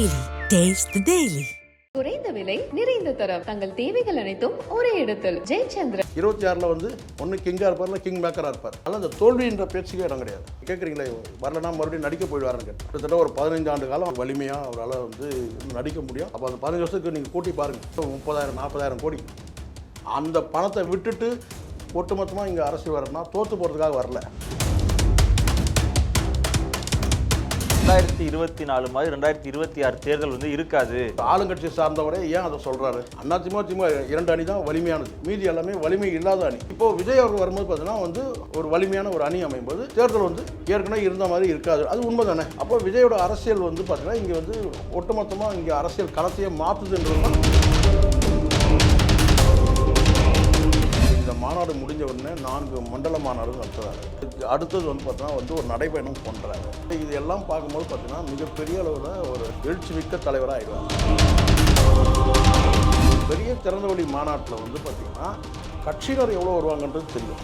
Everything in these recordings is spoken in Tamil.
Taste the Daily. குறைந்த விலை நிறைந்த தரம். தங்கள் தேவைகள் அனைத்தும் ஒரே இடத்தில். ஜெயச்சந்திரன். இருபத்தி ஆறில் வந்து ஒன்று கிங்காக இருப்பார் இல்லை கிங் மேக்கராக இருப்பார். ஆனால் அந்த தோல்வின்ற பேச்சுக்கே இடம் கிடையாது. கேட்குறீங்களா வரலனா மறுபடியும் நடிக்க போயிடுவாருன்னு கேட்டு கிட்டத்தட்ட ஒரு பதினைந்து ஆண்டு காலம் வலிமையாக அவரால் வந்து நடிக்க முடியும். அப்போ அந்த பதினஞ்சு வருஷத்துக்கு நீங்கள் கூட்டி பாருங்கள் முப்பதாயிரம் நாற்பதாயிரம் கோடி. அந்த பணத்தை விட்டுட்டு ஒட்டுமொத்தமாக இங்கே அரசியல் வரணும்னா தோற்று போகிறதுக்காக வரல. ரெண்டாயிரத்தி இருபத்தி நாலு மாதிரி ரெண்டாயிரத்தி இருபத்தி ஆறு தேர்தல் வந்து இருக்காது. ஆளுங்கட்சி சார்ந்தவரே ஏன் அதை சொல்றாரு? அண்ணா திமுக திமுக இரண்டு அணி தான் வலிமையானது. மீதி எல்லாமே வலிமை இல்லாத அணி. இப்போ விஜய் அவர்கள் வரும்போது பார்த்தீங்கன்னா வந்து ஒரு வலிமையான ஒரு அணி அமையும் போது தேர்தல் வந்து ஏற்கனவே இருந்த மாதிரி இருக்காது. அது உண்மை தானே அப்போ விஜயோட அரசியல் வந்து பார்த்தீங்கன்னா இங்கே வந்து ஒட்டுமொத்தமாக இங்கே அரசியல் களத்தையே மாற்றுதுன்றது மாநாடு முடிஞ்ச உடனே நான்கு மண்டல மாநாடு நடத்துறாரு. அடுத்தது வந்து பார்த்தீங்கன்னா வந்து ஒரு நடைபயணம் பண்ணுறாங்க இது எல்லாம் பார்க்கும்போது பார்த்தீங்கன்னா மிகப்பெரிய அளவில் ஒரு எழுச்சி மிக்க தலைவராக ஆயிடுவாங்க பெரிய திறந்தவெளி மாநாட்டில் வந்து பார்த்திங்கன்னா கட்சியினர் எவ்வளோ வருவாங்கன்றது தெரியும்.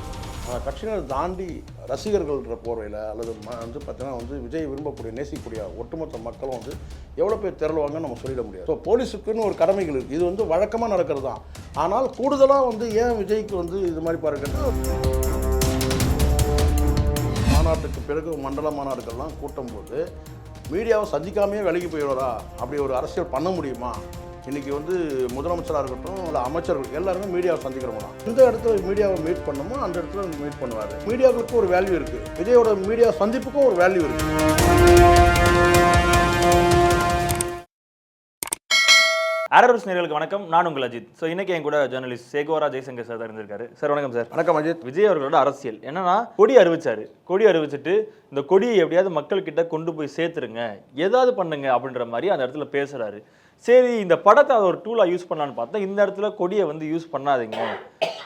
கட்சியினர் தாண்டி ரசிகர்கள்ன்ற போர்வையில் அல்லது வந்து பார்த்தீங்கன்னா வந்து விஜய் விரும்பக்கூடிய நேசிக்கக்கூடிய ஒட்டுமொத்த மக்களும் வந்து எவ்வளோ பேர் திரளுவாங்கன்னு நம்ம சொல்லிட முடியாது. ஸோ போலீஸுக்குன்னு ஒரு கடமைகள் இருக்குது இது வந்து வழக்கமாக நடக்கிறது? தான் ஆனால் கூடுதலாக வந்து ஏன் விஜய்க்கு வந்து இது மாதிரி பாருங்கன்னா மாநாட்டுக்கு பிறகு மண்டல மாநாடுகள்லாம் கூட்டும்போது மீடியாவை சந்திக்காமையே விலகி போயிடுறா அப்படி ஒரு அரசியல் பண்ண முடியுமா? இன்னைக்கு வந்து முதலமைச்சராக இருக்கட்டும் இல்லை அமைச்சர்கள் எல்லாருமே மீடியாவை சந்திக்கிறவங்க தான் எந்த இடத்துல மீடியாவை மீட் பண்ணணுமோ அந்த இடத்துல மீட் பண்ணுவார். மீடியாவுக்கு ஒரு வேல்யூ இருக்குது விஜயோட மீடியா சந்திப்புக்கும் ஒரு வேல்யூ இருக்குது அரரஸ் நேர்களுக்கு வணக்கம். நான் உங்கள் அஜித். ஸோ இன்னைக்கு என் கூட ஜேர்னலிஸ்ட் சேகோரா ஜெய்சங்கர் சார் இருந்திருக்காரு. சார் வணக்கம் சார் வணக்கம் அஜித். விஜய் அவர்களோட அரசியல். என்னன்னா கொடி அறிவிச்சாரு. கொடி அறிவிச்சிட்டு இந்த கொடியை எப்படியாவது மக்கள்கிட்ட கொண்டு போய் சேர்த்துருங்க. ஏதாவது பண்ணுங்க அப்படின்ற மாதிரி அந்த இடத்துல பேசுறாரு. சரி இந்த படத்தை அதை ஒரு டூலாக யூஸ் பண்ணலான்னு பார்த்தா இந்த இடத்துல கொடியை வந்து யூஸ் பண்ணாதீங்க.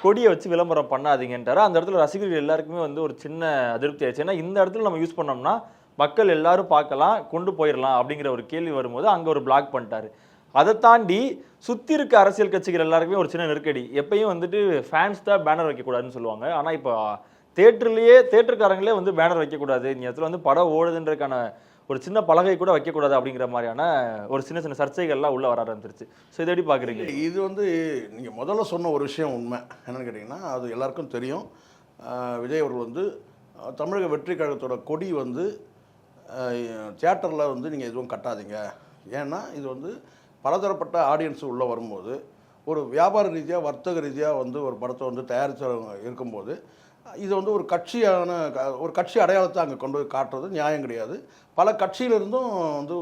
கொடியை வச்சு விளம்பரம் பண்ணாதீங்கன்றாரு. அந்த இடத்துல ரசிகர்கள் எல்லாருக்குமே வந்து ஒரு சின்ன அதிருப்தி ஆயிடுச்சு. ஏன்னா இந்த இடத்துல நம்ம யூஸ் பண்ணோம்னா மக்கள் எல்லாரும் பார்க்கலாம் கொண்டு போயிடலாம் அப்படிங்கிற ஒரு கேள்வி வரும்போது அங்கே ஒரு பிளாக் பண்ணிட்டாரு. அதை தாண்டி சுற்றி இருக்க அரசியல் கட்சிகள் எல்லாருக்குமே ஒரு சின்ன நெருக்கடி. எப்பயும் வந்துட்டு ஃபேன்ஸ் தான் பேனர் வைக்கக்கூடாதுன்னு சொல்லுவாங்க. ஆனால் இப்போ தேட்டர்லேயே தேட்டருக்காரங்களே வந்து பேனர் வைக்கக்கூடாது. இந்த இடத்துல வந்து படம் ஓடுதுன்றதுக்கான ஒரு சின்ன பலகை கூட வைக்கக்கூடாது அப்படிங்கிற மாதிரியான ஒரு சின்ன சின்ன சர்ச்சைகள்லாம் உள்ள வர ஆரம்பிச்சிருச்சு. ஸோ இதை எப்படி பார்க்குறீங்க இது வந்து நீங்கள் முதல்ல சொன்ன ஒரு விஷயம் உண்மை. என்னென்னு கேட்டிங்கன்னா அது எல்லாருக்கும் தெரியும். விஜய் அவர்கள் வந்து தமிழக வெற்றி கழகத்தோட கொடி வந்து தியேட்டரில் வந்து நீங்கள் எதுவும் கட்டாதீங்க. ஏன்னா இது வந்து பலதரப்பட்ட ஆடியன்ஸ் உள்ளே வரும்போது ஒரு வியாபார ரீதியாக வர்த்தக ரீதியாக வந்து ஒரு படத்தை வந்து தயாரித்தவங்க இருக்கும்போது இது வந்து ஒரு கட்சியான ஒரு கட்சி அடையாளத்தை அங்கே கொண்டு போய் காட்டுறது நியாயம் கிடையாது. பல கட்சியிலிருந்தும் வந்து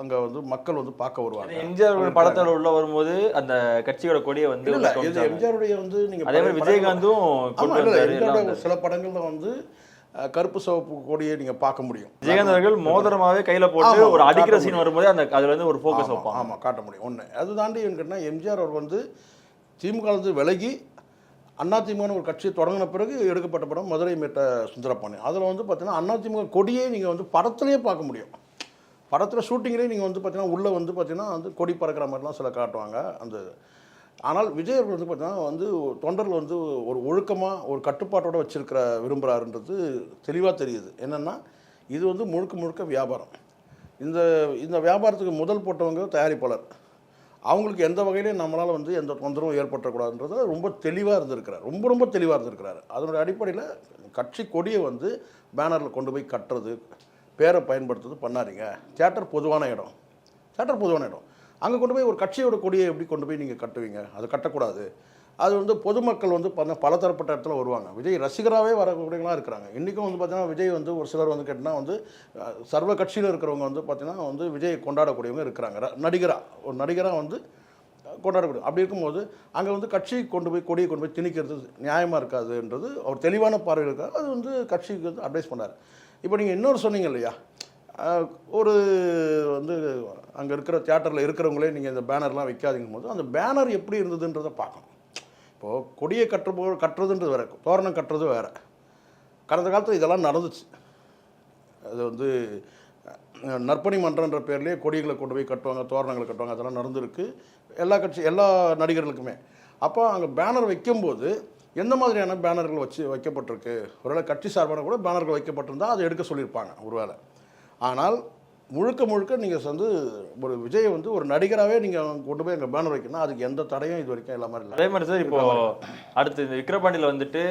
அங்கே வந்து மக்கள் வந்து பார்க்க வருவாங்க. எம்ஜிஆர் படத்தோட உள்ள வரும்போது அந்த கட்சியோட கொடியை வந்து இல்ல, இது. எம்ஜிஆருடைய வந்து நீங்க அதே மாதிரி பழைய விஜயகாந்தும் சில படங்கள்ல வந்து கருப்பு சிவப்பு கொடியை நீங்க பார்க்க முடியும். விஜயகாந்த் அவர்கள் மோதிரமாவே கையில போட்டு ஒரு அடிக்கிற சீன் வரும்போது அந்த அதுல இருந்து ஒரு ஃபோக்கஸ் வைப்பாங்க. ஆமா காட்ட முடியும். ஒண்ணு அது தாண்டி என்கிட்ட எம்ஜிஆர் அவர் வந்து திமுக இருந்து விலகி அதிமுகன்னு ஒரு கட்சி தொடங்கின பிறகு எடுக்கப்பட்ட படம் மதுரை மீட்ட சுந்தரபாணி அதில் வந்து பார்த்தீங்கன்னா அதிமுக கொடியே நீங்கள் வந்து படத்துலேயே பார்க்க முடியும். படத்தில் ஷூட்டிங்லேயே நீங்கள் வந்து பார்த்தீங்கன்னா உள்ளே வந்து பார்த்தீங்கன்னா வந்து கொடி பறக்கிற மாதிரிலாம் சில காட்டுவாங்க. அந்த ஆனால் விஜய் அவர்கள் வந்து பார்த்தீங்கன்னா வந்து தொண்டர்கள் வந்து ஒரு ஒழுக்கமாக ஒரு கட்டுப்பாட்டோடு வச்சிருக்கிற விரும்புகிறாருன்றது தெளிவாக தெரியுது. என்னென்னா இது வந்து முழுக்க முழுக்க வியாபாரம். இந்த இந்த வியாபாரத்துக்கு முதல் போட்டவங்க தயாரிப்பாளர். அவங்களுக்கு எந்த வகையிலையும் நம்மளால் வந்து எந்த தொந்தரவும் ஏற்பட்டக்கூடாதுன்றது ரொம்ப தெளிவாக இருந்திருக்கிறார். ரொம்ப ரொம்ப தெளிவாக இருந்திருக்கிறார். அதனுடைய அடிப்படையில் கட்சி கொடியை வந்து பேனரில் கொண்டு போய் கட்டுறது பேரை பயன்படுத்துறது பண்ணாதீங்க. தியேட்டர் பொதுவான இடம். தியேட்டர் பொதுவான இடம். அங்கே கொண்டு போய் ஒரு கட்சியோட கொடியை எப்படி கொண்டு போய் நீங்கள் கட்டுவீங்க? அது கட்டக்கூடாது. அது வந்து பொதுமக்கள் வந்து பல பலதரப்பட்ட இடத்துல வருவாங்க. விஜய் ரசிகராகவே வரக்கூடியவங்களாம் இருக்கிறாங்க. இன்றைக்கும் வந்து பார்த்தீங்கன்னா விஜய் வந்து ஒரு சிலர் வந்து கேட்டிங்கன்னா வந்து சர்வ கட்சியில் இருக்கிறவங்க வந்து பார்த்திங்கன்னா வந்து விஜய் கொண்டாடக்கூடியவங்க இருக்கிறாங்க. நடிகராக ஒரு நடிகராக வந்து கொண்டாடக்கூடிய அப்படி இருக்கும்போது அங்கே வந்து கட்சி கொண்டு போய் கொடியை கொண்டு போய் திணிக்கிறது நியாயமாக இருக்காதுன்றது அவர் தெளிவான பார்வை இருக்கார். அது வந்து கட்சிக்கு வந்து அட்வைஸ் பண்ணார். இப்போ நீங்கள் இன்னொரு சொன்னீங்க இல்லையா? ஒரு வந்து அங்கே இருக்கிற தியேட்டரில் இருக்கிறவங்களே நீங்கள் இந்த பேனர்லாம் வைக்காதீங்கும் போது அந்த பேனர் எப்படி இருந்ததுன்றதை பார்க்கணும். இப்போது கொடியை கட்டுறபோ கட்டுறதுன்றது வேறு தோரணம் கட்டுறது வேறு. கடந்த காலத்தில் இதெல்லாம் நடந்துச்சு. அது வந்து நற்பணி மன்றன்ற பேர்லேயே கொடிகளை கொண்டு போய் கட்டுவாங்க தோரணங்களை கட்டுவாங்க அதெல்லாம் நடந்திருக்கு. எல்லா கட்சி எல்லா நடிகர்களுக்குமே. அப்போ அங்கே பேனர் வைக்கும்போது எந்த மாதிரியான பேனர்கள் வச்சு வைக்கப்பட்டிருக்கு? ஒருவேளை கட்சி சார்பான கூட பேனர்கள் வைக்கப்பட்டிருந்தால் அதை எடுக்க சொல்லியிருப்பாங்க ஒருவேளை. ஆனால் முழுக்க முழுக்க நீங்கள் வந்து ஒரு விஜயை வந்து ஒரு நடிகராகவே நீங்கள் கொண்டு போய் எங்கள் பேனர் வைக்கணும் அதுக்கு எந்த தடையும் இது வரைக்கும் இல்லாமல் இல்லை. அதே மாதிரி சார் இப்போ அடுத்து இந்த விக்ரபாண்டியில வந்துட்டு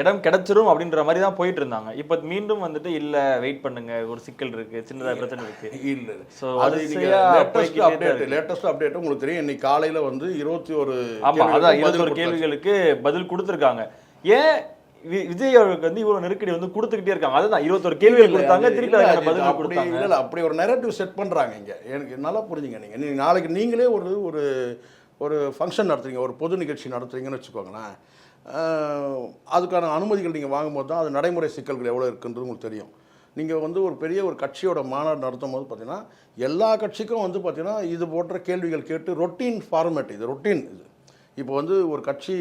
இடம் கிடைச்சிரும் அப்படின்ற மாதிரி தான் போயிட்டு இருந்தாங்க. இப்போ மீண்டும் வந்துட்டு இல்ல வெயிட் பண்ணுங்க ஒரு சிக்கல் இருக்கு சின்னதா பிரச்சனை இருக்கு. இல்லை So, அது லேட்டஸ்ட் அப்டேட். லேட்டஸ்ட் அப்டேட் உங்களுக்கு தெரியும். இன்னைக்கு காலையில் வந்து இருபத்தி ஒரு ஆமா அதான் இருபத்தொரு கேள்விகளுக்கு பதில் கொடுத்துருக்காங்க. ஏன் விஜய் அவர்களுக்கு வந்து இவ்வளவு நெருக்கடி வந்து கொடுத்துக்கிட்டே இருக்காங்க. அதுதான் இருபத்தொரு கேள்விகள் கொடுத்தாங்க திருப்பி பதில் கொடுத்தாங்க. இல்ல அப்படி ஒரு நெரட்டிவ் செட் பண்றாங்க இங்க. எனக்கு நல்லா புரிஞ்சுங்க நீங்க. நீங்க நாளைக்கு நீங்களே ஒரு ஒரு ஒரு ஃபங்க்ஷன் நடத்துறீங்க ஒரு பொது நிகழ்ச்சி நடத்துறீங்கன்னு வச்சுக்கோங்களேன். அதுக்கான அனுமதிகள் நீங்கள் வாங்கும்போது தான் அது நடைமுறை சிக்கல்கள் எவ்வளோ இருக்குன்றது உங்களுக்கு தெரியும். நீங்கள் வந்து ஒரு பெரிய ஒரு கட்சியோட மாநாடு நடத்தும் போது பார்த்தீங்கன்னா எல்லா கட்சிக்கும் வந்து பார்த்தீங்கன்னா இது போன்ற கேள்விகள் கேட்டு ரொட்டீன் ஃபார்மேட் இது ரொட்டீன் இது. இப்போ வந்து ஒரு கட்சி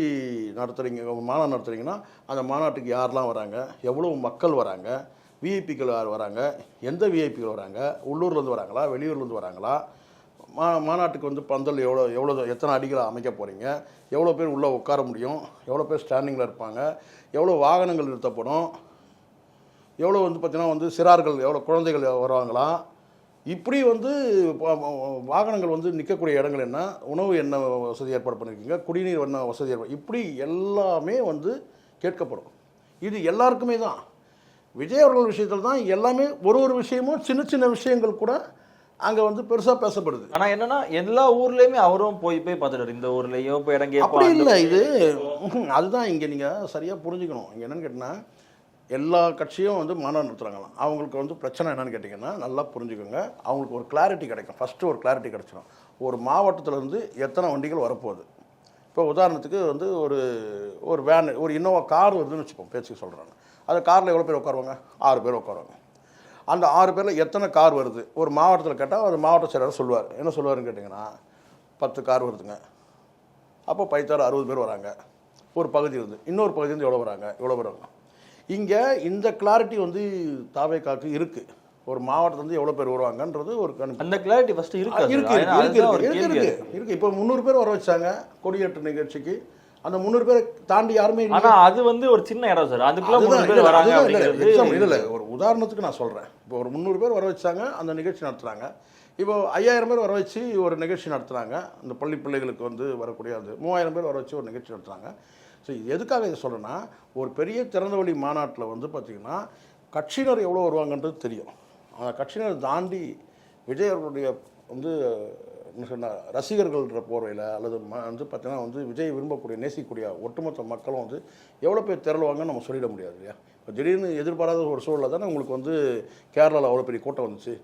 நடத்துகிறீங்க மாநாடு நடத்துகிறீங்கன்னா அந்த மாநாட்டுக்கு யாரெல்லாம் வராங்க? எவ்வளோ மக்கள் வராங்க? விஐபிக்கள் யார் வராங்க? எந்த விஐபிகள் வராங்க? உள்ளூர்லேருந்து வராங்களா? வெளியூர்லேருந்து வராங்களா? மா மாநாட்டுக்கு வந்து பந்தல் எவ்வளோ எவ்வளோ எத்தனை அடிகளை அமைக்க போகிறீங்க எவ்வளோ பேர் உள்ளே உட்கார முடியும்? எவ்வளோ பேர் ஸ்டாண்டிங்கில் இருப்பாங்க? எவ்வளோ வாகனங்கள் நிறுத்தப்படும்? எவ்வளோ வந்து பார்த்திங்கன்னா வந்து சிறார்கள் எவ்வளோ குழந்தைகள் வருவாங்களா? இப்படி வந்து வாகனங்கள் வந்து நிற்கக்கூடிய இடங்கள் என்ன? உணவு என்ன வசதி ஏற்பாடு பண்ணியிருக்கீங்க குடிநீர் என்ன வசதி ஏற்பாடு இப்படி எல்லாமே வந்து கேட்கப்படும். இது எல்லாருக்குமே தான். விஜய் அவர்கள் விஷயத்தில் தான் எல்லாமே ஒரு ஒரு விஷயமும் சின்ன சின்ன விஷயங்கள் கூட அங்கே வந்து பெருசாக பேசப்படுது. ஆனா என்னன்னா எல்லா ஊர்லயுமே அவரும் போய் போய் பார்த்துட்டாரு இந்த ஊர்லயும் போய் இடம் அப்படி இல்லை இது. அதுதான் இங்கே நீங்கள் சரியாக புரிஞ்சுக்கணும். இங்கே என்னன்னு கேட்டிங்கன்னா எல்லா கட்சியும் வந்து மாநாடு நடத்துகிறாங்களாம் அவங்களுக்கு வந்து பிரச்சனை என்னன்னு கேட்டிங்கன்னா நல்லா புரிஞ்சுக்கோங்க. அவங்களுக்கு ஒரு கிளாரிட்டி கிடைக்கும். ஃபஸ்ட்டு ஒரு கிளாரிட்டி கிடைச்சிடும் ஒரு மாவட்டத்திலேருந்து எத்தனை வண்டிகள் வரப்போகுது? இப்போ உதாரணத்துக்கு வந்து ஒரு ஒரு வேன் ஒரு இன்னோவா கார் வருதுன்னு வச்சுப்போம். பேச்சு சொல்கிறாங்க அந்த காரில் எவ்வளோ பேர் உட்காருவாங்க? ஆறு பேர் உட்காருவாங்க. அந்த ஆறு பேரில் எத்தனை கார் வருது? ஒரு மாவட்டத்தில் கேட்டால் அது மாவட்ட செயலாளர் சொல்லுவார். என்ன சொல்லுவாருன்னு கேட்டிங்கன்னா பத்து கார் வருதுங்க. அப்போ பைத்தாறு அறுபது பேர் வராங்க. ஒரு பகுதி வந்து இன்னொரு பகுதி எவ்வளோ வராங்க? எவ்வளோ பேர் வராங்க? இங்கே இந்த கிளாரிட்டி வந்து தாவே காக்கு இருக்குது ஒரு மாவட்டத்துலேருந்து எவ்வளோ பேர் வருவாங்கன்றது ஒரு அந்த கிளாரிட்டி ஃபர்ஸ்ட் இருக்கு இருக்கு இருக்கு இருக்கு இப்போ முந்நூறு பேர் வர வச்சாங்க கொடியேற்ற நிகழ்ச்சிக்கு. அந்த முந்நூறு பேரை தாண்டி யாருமே இல்லை. ஆனா அது வந்து ஒரு சின்ன இடம் சார். அதுக்குள்ள பேர் வராங்க இல்ல, ஒரு உதாரணத்துக்கு நான் சொல்கிறேன் இப்போ ஒரு முந்நூறு பேர் வர வச்சாங்க அந்த நிகழ்ச்சி நடத்துகிறாங்க இப்போ ஐயாயிரம் பேர் வர வச்சு ஒரு நிகழ்ச்சி நடத்துகிறாங்க அந்த பள்ளி பிள்ளைகளுக்கு வந்து வரக்கூடிய அது மூவாயிரம் பேர் வர வச்சு ஒரு நிகழ்ச்சி நடத்துகிறாங்க ஸோ இது எதுக்காக இதை சொல்கிறேன்னா ஒரு பெரிய திறந்தவெளி மாநாட்டில் வந்து பார்த்திங்கன்னா கட்சியினர் எவ்வளோ வருவாங்கன்றது தெரியும். அந்த கட்சியினர் தாண்டி விஜய் அவர்களுடைய வந்து என்ன சொன்ன ரசிகர்கள்ன்ற போர்வையில் அல்லது ம வந்து பார்த்தீங்கன்னா வந்து விஜய் விரும்பக்கூடிய நேசிக்கக்கூடிய ஒட்டுமொத்த மக்களும் வந்து எவ்வளோ பேர் திரளுவாங்கன்னு நம்ம சொல்லிட முடியாது இல்லையா? இப்போ திடீர்னு எதிர்பாராத ஒரு சூழலில் தானே உங்களுக்கு வந்து கேரளாவில் அவ்வளோ பெரிய கூட்டம் வந்துச்சு.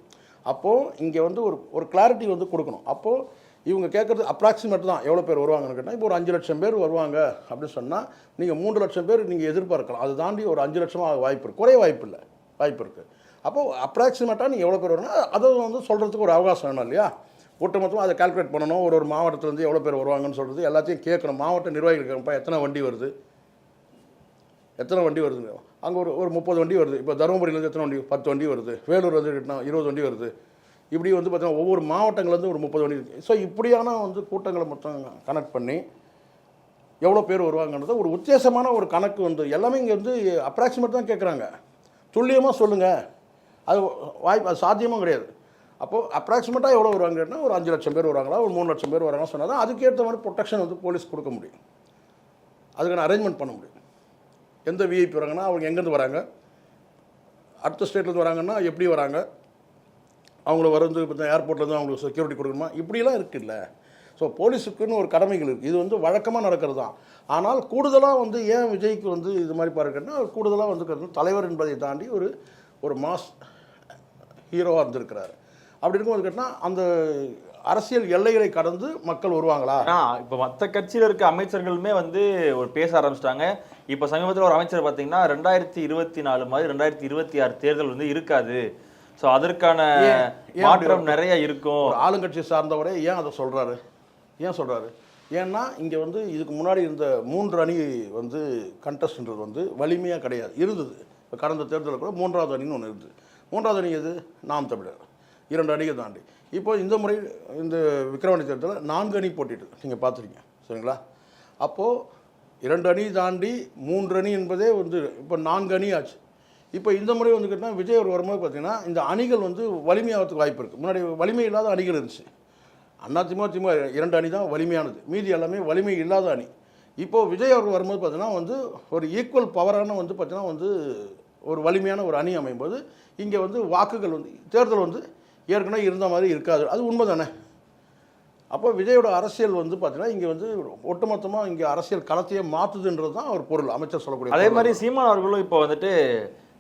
அப்போது இங்கே வந்து ஒரு ஒரு கிளாரிட்டி வந்து கொடுக்கணும். அப்போது இவங்க கேட்குறது அப்ராக்சிமேட் தான். எவ்வளோ பேர் வருவாங்கன்னு கேட்டால் இப்போ ஒரு அஞ்சு லட்சம் பேர் வருவாங்க அப்படின்னு சொன்னால் நீங்கள் மூன்று லட்சம் பேர் நீங்கள் எதிர்பார்க்கலாம். அது தாண்டி ஒரு அஞ்சு லட்சமாக வாய்ப்பு இருக்குது குறைய வாய்ப்பு இல்லை. வாய்ப்பு இருக்குது அப்போது அப்ராக்சிமேட்டாக நீங்கள் எவ்வளோ பேர் வரணும் அதை வந்து சொல்கிறதுக்கு ஒரு அவகாசம் வேணும் இல்லையா? ஒட்டுமொத்தமாக அதை கால்குலேட் பண்ணணும். ஒரு ஒரு மாவட்டத்துலேருந்து எவ்வளோ பேர் வருவாங்கன்னு சொல்கிறது எல்லாத்தையும் கேட்கணும். மாவட்ட நிர்வாகிகளுக்குப்பா எத்தனை வண்டி வருது? எத்தனை வண்டி வருதுங்க? அங்கே ஒரு ஒரு முப்பது வண்டி வருது. இப்போ தருமபுரியிலேருந்து எத்தனை வண்டி? பத்து வண்டி வருது. வேலூர் வந்து இருபது வண்டி வருது. இப்படி வந்து பார்த்தீங்கன்னா ஒவ்வொரு மாவட்டங்கள்லேருந்து ஒரு முப்பது வண்டி இருக்குது ஸோ இப்படியான வந்து கூட்டங்களை மொத்தம் கனெக்ட் பண்ணி எவ்வளோ பேர் வருவாங்கன்றது ஒரு உத்தேசமான ஒரு கணக்கு வந்து எல்லாமே இங்கே வந்து அப்ராக்சிமேட் தான் கேட்குறாங்க துல்லியமாக சொல்லுங்கள் அது வாய்ப்பு அது சாத்தியமும் கிடையாது. அப்போது அப்ராக்சிமேட்டாக எவ்வளோ வருவாங்கன்னா ஒரு அஞ்சு லட்சம் பேர் வராங்களா ஒரு மூணு லட்சம் பேர் வராங்களா சொன்னால் தான் அதுக்கேற்ற மாதிரி ப்ரொடெக்ஷன் வந்து போலீஸ் கொடுக்க முடியும். அதுக்கான அரேஞ்ச்மெண்ட் பண்ண முடியும். எந்த விஐபி வராங்கன்னா அவங்க எங்கேருந்து வராங்க? அடுத்த ஸ்டேட்லேருந்து வராங்கன்னா எப்படி வராங்க? அவங்கள வந்து இப்போ ஏர்போர்ட்லேருந்து அவங்களுக்கு செக்யூரிட்டி கொடுக்கணுமா? இப்படிலாம் இருக்குல்ல. ஸோ போலீஸுக்குன்னு ஒரு கடமைகள் இருக்குது இது வந்து வழக்கமாக நடக்கிறது தான். ஆனால் கூடுதலாக வந்து ஏன் விஜய்க்கு வந்து இது மாதிரி பாருங்கன்னா கூடுதலாக வந்து தலைவர் என்பதை தாண்டி ஒரு ஒரு மாஸ் ஹீரோவாக இருந்திருக்கிறார். அப்படி இருக்கும்போது கேட்டால் அந்த அரசியல் எல்லைகளை கடந்து மக்கள் வருவாங்களா? இப்போ மற்ற கட்சியில் இருக்க அமைச்சர்களுமே வந்து ஒரு பேச ஆரம்பிச்சிட்டாங்க. இப்போ சமீபத்தில் ஒரு அமைச்சர் பார்த்தீங்கன்னா ரெண்டாயிரத்தி இருபத்தி நாலு மாதிரி ரெண்டாயிரத்தி இருபத்தி ஆறு தேர்தல் வந்து இருக்காது. சோ அதற்கான மாற்றம் நிறைய இருக்கும். ஆளுங்கட்சி சார்ந்தவரே ஏன் அதை சொல்கிறாரு ஏன் சொல்கிறாரு ஏன்னா இங்கே வந்து இதுக்கு முன்னாடி இருந்த மூன்று அணி வந்து கண்டஸ்ட்ன்றது வந்து வலிமையாக கிடையாது. இருந்தது. இப்போ கடந்த தேர்தலில் கூட மூன்றாவது அணின்னு ஒன்று இருந்தது. மூன்றாவது அணி எது? நாம் தமிழர். இரண்டு அணியை தாண்டி. இப்போ இந்த முறை இந்த விக்ரவாணி தேர்தலில் நான்கு அணி போட்டிட்டு நீங்கள் பார்த்துருக்கீங்க. சரிங்களா? அப்போது இரண்டு அணி தாண்டி மூன்று அணி என்பதே வந்து இப்போ நான்கு அணி ஆச்சு. இப்போ இந்த முறை வந்து கேட்டால் விஜய் அவர் வரும்போது பார்த்தீங்கன்னா இந்த அணிகள் வந்து வலிமையாகிறதுக்கு வாய்ப்பு இருக்குது முன்னாடி வலிமை இல்லாத அணிகள் இருந்துச்சு. அண்ணா திமுக திமுக இரண்டு அணி தான் வலிமையானது. மீதி எல்லாமே வலிமை இல்லாத அணி. இப்போது விஜய் அவர் வரும்போது பார்த்தீங்கன்னா வந்து ஒரு ஈக்குவல் பவரான வந்து பார்த்தீங்கன்னா வந்து ஒரு வலிமையான ஒரு அணி அமையும் போது இங்கே வந்து வாக்குகள் வந்து தேர்தல் வந்து ஏற்கனவே இருந்த மாதிரி இருக்காது. அது உண்மை தானே அப்போ விஜயோட அரசியல் வந்து பார்த்தீங்கன்னா இங்கே வந்து ஒட்டுமொத்தமாக இங்கே அரசியல் களத்தையே மாற்றுதுன்றது தான் ஒரு பொருள். அமைச்சர் சொல்லக்கூடிய அதே. மாதிரி சீமான் அவர்களும் இப்போ வந்துட்டு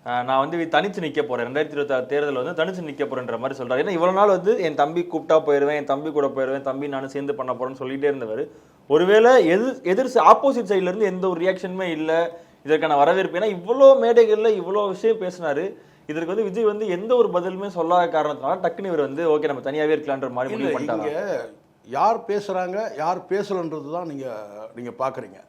நான் வந்து தனிச்சு நிக்க போறேன். ரெண்டாயிரத்தி இருபத்தாறு தேர்தல் வந்து தனிச்சு நிக்க போறேன்ற மாதிரி சொல்றாரு. ஏன்னா இவ்வளவு நாள் வந்து என் தம்பி கூப்பிட்டா போயிருவேன் என் தம்பி கூட போயிருவேன் தம்பி நானும் சேர்ந்து பண்ண போறேன்னு சொல்லிட்டே இருந்தவர். ஒருவேளை எதிர் எதிர் ஆப்போசிட் சைட்ல இருந்து எந்த ஒரு ரியாக்ஷனுமே இல்ல. இதற்கான வரவேற்பு. ஏன்னா இவ்வளோ மேடைகள்ல இவ்வளோ விஷயம் பேசினாரு. இதற்கு வந்து விஜய் வந்து எந்த ஒரு பதிலுமே சொல்லாத காரணத்தினால டக்குனு இவர் வந்து ஓகே நம்ம தனியாவே இருக்கலான்ற மாதிரி முடிவு பண்ணிட்டாங்க யார் பேசுகிறாங்க யார் பேசலைன்றது தான் நீங்கள் நீங்கள் பார்க்குறீங்க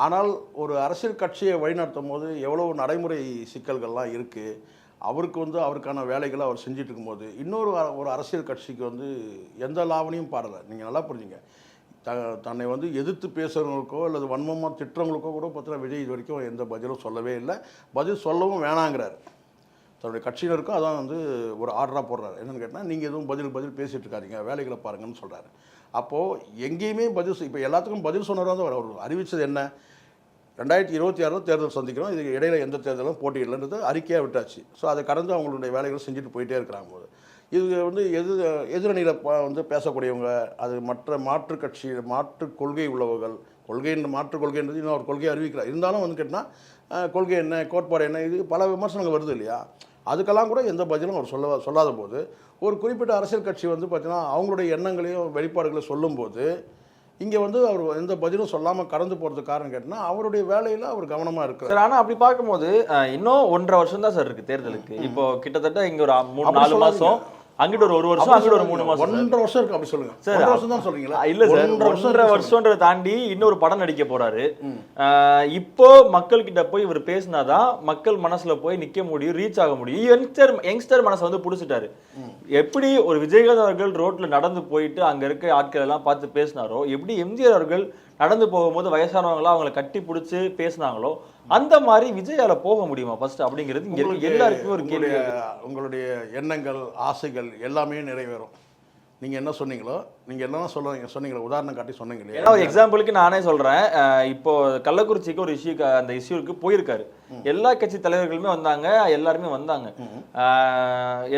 ஆனால் ஒரு அரசியல் கட்சியை வழிநடத்தும் போது எவ்வளோ நடைமுறை சிக்கல்கள்லாம் இருக்குது அவருக்கு வந்து அவருக்கான வேலைகளை அவர் செஞ்சுட்டு இருக்கும்போது இன்னொரு அ- ஒரு அரசியல் கட்சிக்கு வந்து எந்த லாவணியும் பாடலை. நீங்கள் நல்லா புரிஞ்சுங்க. த தன்னை வந்து எதிர்த்து பேசுகிறவங்களுக்கோ அல்லது வன்மமாக திட்டுறவங்களுக்கோ கூட பார்த்தீங்கன்னா விஜய் இது வரைக்கும் எந்த பதிலும் சொல்லவே இல்லை. பதில் சொல்லவும் வேணாங்கிறார். தன்னுடைய கட்சியினருக்கும் அதான் வந்து ஒரு ஆர்டராக போடுறாரு. என்னன்னு கேட்டால் நீங்கள் எதுவும் பதில் பதில் பேசிகிட்டு இருக்காதிங்க வேலைகளை பாருங்கன்னு சொல்கிறாரு அப்போது எங்கேயுமே பதில் இப்போ எல்லாத்துக்கும் பதில் சொன்னவர் தான் அவர் அறிவித்தது என்ன? ரெண்டாயிரத்தி இருபத்தி ஆறில் தேர்தல் சந்திக்கிறோம். இதுக்கு இடையில எந்த தேர்தலும் போட்டியில்லைன்றது அறிக்கையாக விட்டாச்சு. ஸோ அதை கடந்து அவங்களுடைய வேலைகளை செஞ்சுட்டு போயிட்டே இருக்கிறாங்க போது இது வந்து எது எதிரணியில் வந்து பேசக்கூடியவங்க அது மற்ற மாற்று கட்சி மாற்று கொள்கை உள்ளவர்கள் கொள்கைன்ற மாற்று கொள்கைன்றது இன்னும் ஒரு கொள்கையை அறிவிக்கிறார் இருந்தாலும் வந்து கேட்டால் கொள்கை என்ன கோட்பாடு என்ன இது பல விமர்சனங்கள் வருது இல்லையா? அதுக்கெல்லாம் கூட எந்த பதிலும் அவர் சொல்ல சொல்லாத போது ஒரு குறிப்பிட்ட அரசியல் கட்சி வந்து பார்த்தீங்கன்னா அவங்களுடைய எண்ணங்களையும் வெளிப்பாடுகளையும் சொல்லும்போது இங்கே வந்து அவர் எந்த பதிலும் சொல்லாமல் கடந்து போகிறதுக்கு காரணம் கேட்டினா அவருடைய வேலையில் அவர் கவனமாக இருக்கிறார். சார் ஆனா அப்படி பார்க்கும்போது இன்னும் ஒன்றரை வருஷம் தான் சார் இருக்கு தேர்தலுக்கு. இப்போ கிட்டத்தட்ட இங்க ஒரு மூணு நாலு சொல்லாதீங்க. அங்கிட்டு ஒரு ஒரு வருஷம் அங்கிட்டு ஒரு மூணு மாசம். ஒன்றரை வருஷம் இருக்கு அப்படி சொல்லுங்க. சார், வருஷம் தான் சொல்றீங்களா? இல்ல சார். ஒன்றரை வருஷம்ன்றதை தாண்டி இன்னொரு படம் நடிக்க போறாரு. இப்போ மக்கள் கிட்ட போய் இவர் பேசினாதான் மக்கள் மனசுல போய் நிக்க முடியும் ரீச் ஆக முடியும். யங்ஸ்டர் யங்ஸ்டர் மனசை வந்து புடிச்சிட்டாரு. எப்படி ஒரு விஜயகாந்த் அவர்கள் ரோட்ல நடந்து போயிட்டு அங்க இருக்க ஆட்கள் எல்லாம் பார்த்து பேசினாரோ எப்படி எம்ஜிஆர் அவர்கள் நடந்து போகும்போது வயசானவங்களா அவங்களை கட்டி பிடிச்சி பேசினாங்களோ அந்த மாதிரி விஜயால போக முடியுமா ஃபர்ஸ்ட் அப்படிங்கிறது எல்லாருக்குமே ஒரு கேள்வி உங்களுடைய எண்ணங்கள் ஆசைகள் எல்லாமே நிறைவேறும். நீங்க என்ன சொன்னீங்களோ நீங்க என்னென்ன சொல்லுங்க சொன்னீங்களோ உதாரணம் காட்டி சொன்னீங்க ஏன்னா இல்லையா ஒரு எக்ஸாம்பிளுக்கு நானே சொல்றேன். அஹ் இப்போ கள்ளக்குறிச்சிக்கு ஒரு இஷ்யூ அந்த இஷ்யூக்கு போயிருக்காரு. எல்லா கட்சி தலைவர்களுமே வந்தாங்க எல்லாருமே வந்தாங்க.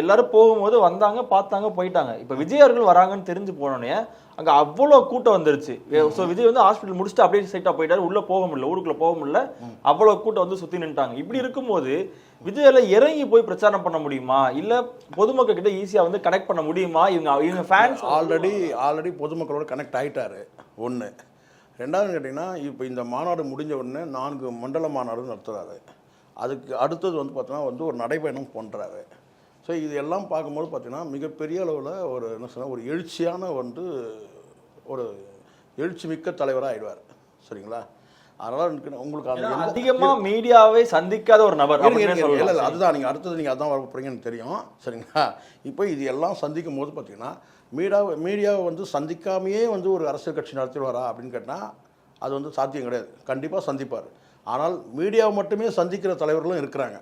எல்லாரும் போகும்போது வந்தாங்க பார்த்தாங்க போயிட்டாங்க. இப்போ விஜய் அவர்கள் வராங்கன்னு தெரிஞ்சு போனோடனே அங்க அவ்வளோ கூட்டம் வந்துருச்சு. ஸோ விஜய் வந்து ஹாஸ்பிட்டல் முடிச்சுட்டு அப்படியே சைட்டா போயிட்டாரு. உள்ள போக முடியல ஊருக்குள்ள போக முடியல. அவ்வளோ கூட்டம் வந்து சுத்தி நின்ட்டாங்க இப்படி இருக்கும்போது விஜயால இறங்கி போய் பிரச்சாரம் பண்ண முடியுமா? இல்ல பொதுமக்கள் கிட்ட ஈஸியா வந்து கனெக்ட் பண்ண முடியுமா? இவங்க இவங்க ஃபேன்ஸ் ஆல்ரெடி ஆல்ரெடி பொதுமக்களோட கனெக்ட் ஆகிட்டார் ஒன்று ரெண்டாவது கேட்டிங்கன்னா இப்போ இந்த மாநாடு முடிஞ்ச உடனே நான்கு மண்டல மாநாடு நடத்துகிறாரு அதுக்கு அடுத்தது வந்து பார்த்தோன்னா வந்து ஒரு நடைபயணம் பண்ணுறாரு ஸோ இது எல்லாம் பார்க்கும்போது பார்த்திங்கன்னா மிகப்பெரிய அளவில் ஒரு என்ன சொன்னால் ஒரு எழுச்சியான வந்து ஒரு எழுச்சி மிக்க தலைவராக ஆயிடுவார். சரிங்களா? அதனால் உங்களுக்கு அந்த எந்த- அதிகமா மீடியாவை சந்திக்காத ஒரு நபர் இல்ல, அதுதான் நீங்கள் அடுத்தது நீங்கள் அதான் வர போகிறீங்கன்னு தெரியும். சரிங்களா? இப்போ இது எல்லாம் சந்திக்கும் போது பார்த்தீங்கன்னா மீடியா மீடியாவை வந்து சந்திக்காமையே வந்து ஒரு அரசியல் கட்சி நடத்திடுவாரா அப்படின்னு கேட்டால் அது வந்து சாத்தியம் கிடையாது. கண்டிப்பாக சந்திப்பார். ஆனால் மீடியாவை மட்டுமே சந்திக்கிற தலைவர்களும் இருக்கிறாங்க.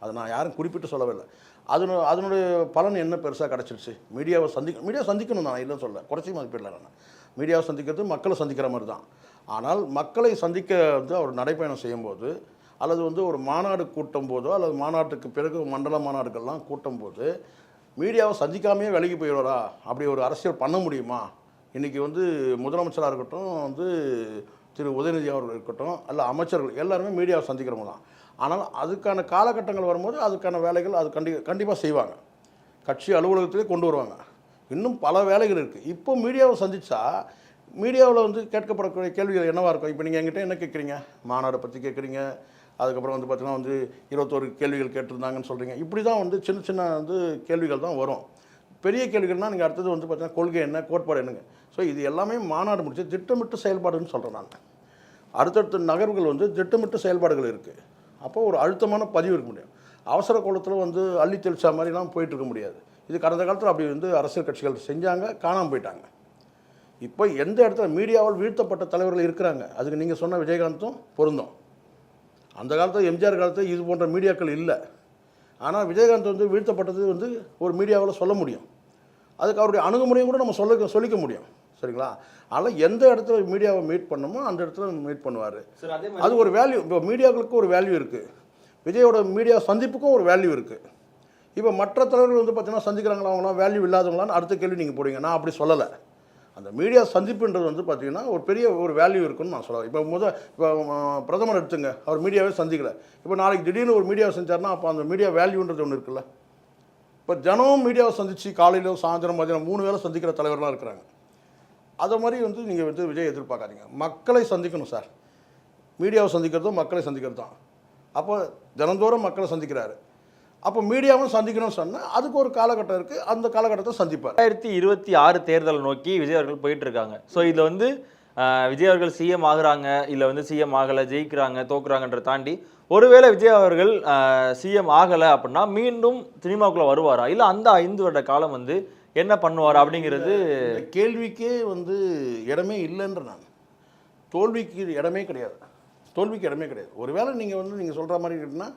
அதை நான் யாரும் குறிப்பிட்டு சொல்லவே இல்லை அதனு அதனுடைய பலன் என்ன பெருசாக கிடச்சிருச்சு? மீடியாவை சந்திக்க மீடியா சந்திக்கணும் நான் இல்லைன்னு சொல்ல குறைச்சி மதிப்பிடல நான். மீடியாவை சந்திக்கிறது மக்களை சந்திக்கிற மாதிரி தான். ஆனால் மக்களை சந்திக்க வந்து அவர் நடைப்பயணம் செய்யும்போது அல்லது வந்து ஒரு மாநாடு கூட்டும் போதோ அல்லது மாநாட்டுக்கு பிறகு மண்டல மாநாடுகள்லாம் கூட்டும் போது மீடியாவை சந்திக்காமையே விலகி போயிடுவாரா? அப்படி ஒரு அரசியல் பண்ண முடியுமா? இன்றைக்கி வந்து முதலமைச்சராக இருக்கட்டும் வந்து திரு உதயநிதி அவர்கள் இருக்கட்டும் அல்ல அமைச்சர்கள் எல்லாருமே மீடியாவை சந்திக்கிறவங்க தான். ஆனால் அதுக்கான காலகட்டங்கள் வரும்போது அதுக்கான வேலைகள் அது கண்டி கண்டிப்பாக செய்வாங்க. கட்சி அலுவலகத்திலே கொண்டு வருவாங்க. இன்னும் பல வேலைகள் இருக்குது இப்போ மீடியாவை சந்தித்தா மீடியாவில் வந்து கேட்கப்படக்கூடிய கேள்விகள் என்னவாக இருக்கும்? இப்போ நீங்கள் என்கிட்ட என்ன கேட்குறீங்க? மாநாடை பற்றி கேட்குறீங்க. அதுக்கப்புறம் வந்து பார்த்தீங்கன்னா வந்து இருபத்தோரு கேள்விகள் கேட்டிருந்தாங்கன்னு சொல்கிறீங்க இப்படி தான் வந்து சின்ன சின்ன வந்து கேள்விகள் தான் வரும். பெரிய கேள்விகள்னால் நீங்கள் அடுத்தது வந்து பார்த்தீங்கன்னா கொள்கை என்ன கோட்பாடு என்னங்க. ஸோ இது எல்லாமே மாநாடு முடிச்சு திட்டமிட்டு செயல்பாடுன்னு சொல்கிறேன் நான். அடுத்தடுத்த நகர்வுகள் வந்து திட்டமிட்டு செயல்பாடுகள் இருக்குது அப்போ ஒரு அழுத்தமான பதிவு இருக்க முடியும். அவசர கோலத்தில் வந்து அள்ளி தெளிச்சா மாதிரிலாம் போயிட்டு இருக்க முடியாது. இது கடந்த காலத்தில் அப்படி வந்து அரசியல் கட்சிகள் செஞ்சாங்க காணாமல் போயிட்டாங்க. இப்போ எந்த இடத்துல மீடியாவால் வீழ்த்தப்பட்ட தலைவர்கள் இருக்கிறாங்க? அதுக்கு நீங்கள் சொன்ன விஜயகாந்தும் பொருந்தும். அந்த காலத்தில் எம்ஜிஆர் காலத்தில் இது போன்ற மீடியாக்கள் இல்லை. ஆனால் விஜயகாந்த் வந்து வீழ்த்தப்பட்டது வந்து ஒரு மீடியாவில் சொல்ல முடியும். அதுக்கு அவருடைய அணுகுமுறையும் கூட நம்ம சொல்ல சொல்லிக்க முடியும். சரிங்களா? அதனால் எந்த இடத்துல மீடியாவை மீட் பண்ணணுமோ அந்த இடத்துல மீட் பண்ணுவார். அதே ஒரு வேல்யூ இப்போ மீடியாக்களுக்கு ஒரு வேல்யூ இருக்குது விஜயோட மீடியா சந்திப்புக்கும் ஒரு வேல்யூ இருக்குது இப்போ மற்ற தலைவர்கள் வந்து பார்த்தீங்கன்னா சந்திக்கிறாங்களா அவங்களாம் வேல்யூ இல்லாதவங்களான்னு அடுத்த கேள்வி நீங்கள் போடுங்க நான் அப்படி சொல்லலை. அந்த மீடியா சந்திப்புன்றது வந்து பார்த்திங்கன்னா ஒரு பெரிய ஒரு வேல்யூ இருக்குன்னு நான் சொல்லுவேன் இப்போ முத இப்போ பிரதமர் எடுத்துங்க. அவர் மீடியாவே சந்திக்கல. இப்போ நாளைக்கு திடீர்னு ஒரு மீடியாவை செஞ்சார்னா அப்போ அந்த மீடியா வேல்யூன்றது ஒன்று இருக்குல்ல? இப்போ தினமும் மீடியாவை சந்தித்து காலையிலும் சாயந்தரம் மதியம் மூணு வேளை சந்திக்கிற தலைவர்லாம் இருக்கிறாங்க. அதை மாதிரி வந்து நீங்கள் வந்து விஜய் எதிர்பார்க்காதீங்க. மக்களை சந்திக்கணும் சார் மீடியாவை சந்திக்கிறதும் மக்களை சந்திக்கிறது தான். அப்போ தினந்தோறும் மக்களை சந்திக்கிறாரு. அப்போ மீடியாவும் சந்திக்கணும்னு சொன்னால் அதுக்கு ஒரு காலகட்டம் இருக்குது அந்த காலகட்டத்தை சந்திப்பார். ரெண்டாயிரத்தி இருபத்தி ஆறு தேர்தலை நோக்கி விஜய் அவர்கள் போயிட்டு இருக்காங்க. ஸோ இதில் வந்து விஜய் அவர்கள் சிஎம் ஆகுறாங்க இல்லை வந்து சிஎம் ஆகலை ஜெயிக்கிறாங்க தோக்குறாங்கன்ற தாண்டி ஒருவேளை விஜய் அவர்கள் சிஎம் ஆகலை அப்படின்னா மீண்டும் சினிமாக்குள்ள வருவாரா? இல்லை அந்த ஐந்து வருட காலம் வந்து என்ன பண்ணுவார் அப்படிங்கிறது கேள்விக்கே வந்து இடமே இல்லைன்ற நான். தோல்விக்கு இடமே கிடையாது. தோல்விக்கு இடமே கிடையாது. ஒருவேளை நீங்கள் வந்து நீங்கள் சொல்கிற மாதிரி கேட்டிங்கன்னா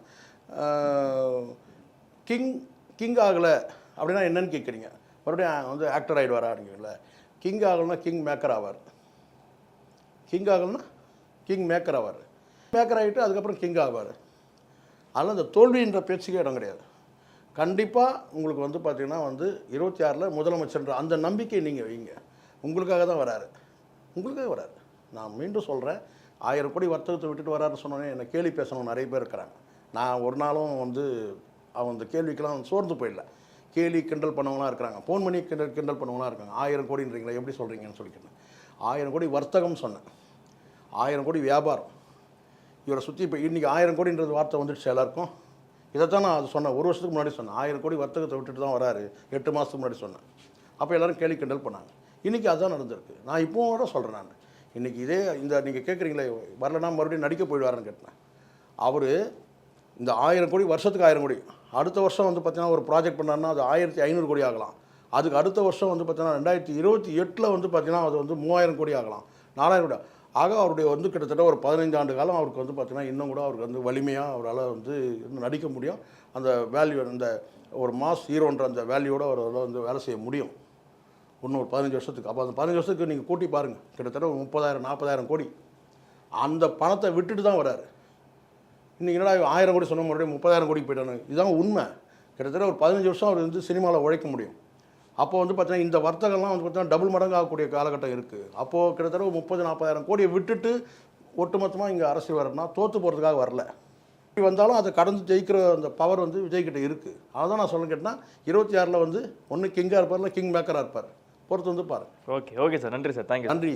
கிங் கிங் ஆகலை அப்படின்னா என்னன்னு கேட்குறீங்க? மறுபடியும் வந்து ஆக்டர் ஆகிடுவாரா அப்படிங்கிறீங்களா. கிங் ஆகலைன்னா கிங் மேக்கர் ஆவார். கிங் ஆகலைன்னா கிங் மேக்கர் ஆவார். மேக்கர் ஆகிட்டு அதுக்கப்புறம் கிங் ஆவார். அதனால் இந்த தோல்வின்ற பேச்சுக்கே இடம் கிடையாது. கண்டிப்பாக உங்களுக்கு வந்து பார்த்தீங்கன்னா வந்து இருபத்தி ஆறில் முதலமைச்சர்ன்ற அந்த நம்பிக்கை நீங்கள் வைங்க. உங்களுக்காக தான் வராரு. உங்களுக்காக வராரு. நான் மீண்டும் சொல்கிறேன் ஆயிரம் கோடி வர்த்தகத்தை விட்டுட்டு வராருன்னு சொன்னோன்னே என்னை கேலி பேசணும் நிறைய பேர் இருக்கிறாங்க. நான் ஒரு நாளும் வந்து அவன் அந்த கேள்விக்கெல்லாம் சோர்ந்து போயிடல. கேலி கிண்டல் பண்ணவங்களாம் இருக்கிறாங்க. ஃபோன் பண்ணி கிண்டல் கிண்டல் பண்ணவங்களாம் இருக்காங்க. ஆயிரம் கோடின்றீங்களா எப்படி சொல்கிறீங்கன்னு சொல்லிக்கிறேன். ஆயிரம் கோடி வர்த்தகம் சொன்னேன். ஆயிரம் கோடி வியாபாரம். இவரை சுற்றி இப்போ இன்றைக்கி ஆயிரம் கோடின்றது வார்த்தை வந்துடுச்சு எல்லாருக்கும். இதைத்தான் நான் அது சொன்னேன். ஒரு வருஷத்துக்கு முன்னாடி சொன்னேன். ஆயிரம் கோடி வர்த்தகத்தை விட்டுட்டு தான் வராரு. எட்டு மாதத்துக்கு முன்னாடி சொன்னேன். அப்போ எல்லோரும் கேலி கிண்டல் பண்ணாங்க. இன்றைக்கி அதுதான் நடந்திருக்கு. நான் இப்போவும் கூட சொல்கிறேன் நான். இன்றைக்கி இதே இந்த நீங்கள் கேட்குறீங்களே வரலன்னா மறுபடியும் நடிக்க போயிடுவாருன்னு கேட்டேன். அவர் இந்த ஆயிரம் கோடி வருஷத்துக்கு ஆயிரம் கோடி அடுத்த வருஷம் வந்து பார்த்தீங்கன்னா ஒரு ப்ராஜெக்ட் பண்ணாருன்னா அது ஆயிரத்தி ஐநூறு கோடி ஆகலாம். அதுக்கு அடுத்த வருஷம் வந்து பார்த்திங்கன்னா ரெண்டாயிரத்தி இருபத்தி எட்டில் வந்து பார்த்திங்கன்னா அது வந்து மூவாயிரம் கோடி ஆகலாம். நாலாயிரம் கோடி. ஆக அவருடைய வந்து கிட்டத்தட்ட ஒரு பதினைந்து ஆண்டு காலம் அவருக்கு வந்து பார்த்தீங்கன்னா இன்னும் கூட அவருக்கு வந்து வலிமையாக அவரால் வந்து இன்னும் நடிக்க முடியும். அந்த வேல்யூ அந்த ஒரு மாஸ் ஹீரோன்ற அந்த வேல்யூவோட அவரால் வந்து வேலை செய்ய முடியும். இன்னும் ஒரு பதினஞ்சு வருஷத்துக்கு. அப்போ அந்த பதினஞ்சு வருஷத்துக்கு நீங்கள் கூட்டி பாருங்கள் கிட்டத்தட்ட ஒரு முப்பதாயிரம் நாற்பதாயிரம் கோடி. அந்த பணத்தை விட்டுட்டு தான் வராரு இன்னைக்கு என்னடா ஆயிரம் கோடி சொன்ன மறுபடியும் முப்பதாயிரம் கோடி போயிட்டானு. இதுதான் உண்மை. கிட்டத்தட்ட ஒரு பதினஞ்சு வருஷம் அவர் வந்து சினிமாவில் உழைக்க முடியும். அப்போ வந்து பார்த்தீங்கன்னா இந்த வர்த்தகம்லாம் வந்து பார்த்தீங்கன்னா டபுள் மடங்கு ஆகக்கூடிய காலகட்டம் இருக்குது அப்போது கிட்டத்தட்ட ஒரு முப்பது நாற்பதாயிரம் கோடியை விட்டுட்டு ஒட்டுமொத்தமாக இங்கே அரசியல் வரணும்னா தோற்று போகிறதுக்காக வரல. இப்படி வந்தாலும் அதை கடந்து ஜெயிக்கிற அந்த பவர் வந்து விஜய் கிட்ட இருக்குது அதான் நான் சொல்ல கேட்டேன்னா இருபத்தி ஆறில் வந்து ஒன்று கிங்காக இருப்பார் இல்லை கிங் மேக்கராக இருப்பார். பொறுத்து வந்து பாருங்க ஓகே ஓகே சார் நன்றி சார் தேங்க்யூ நன்றி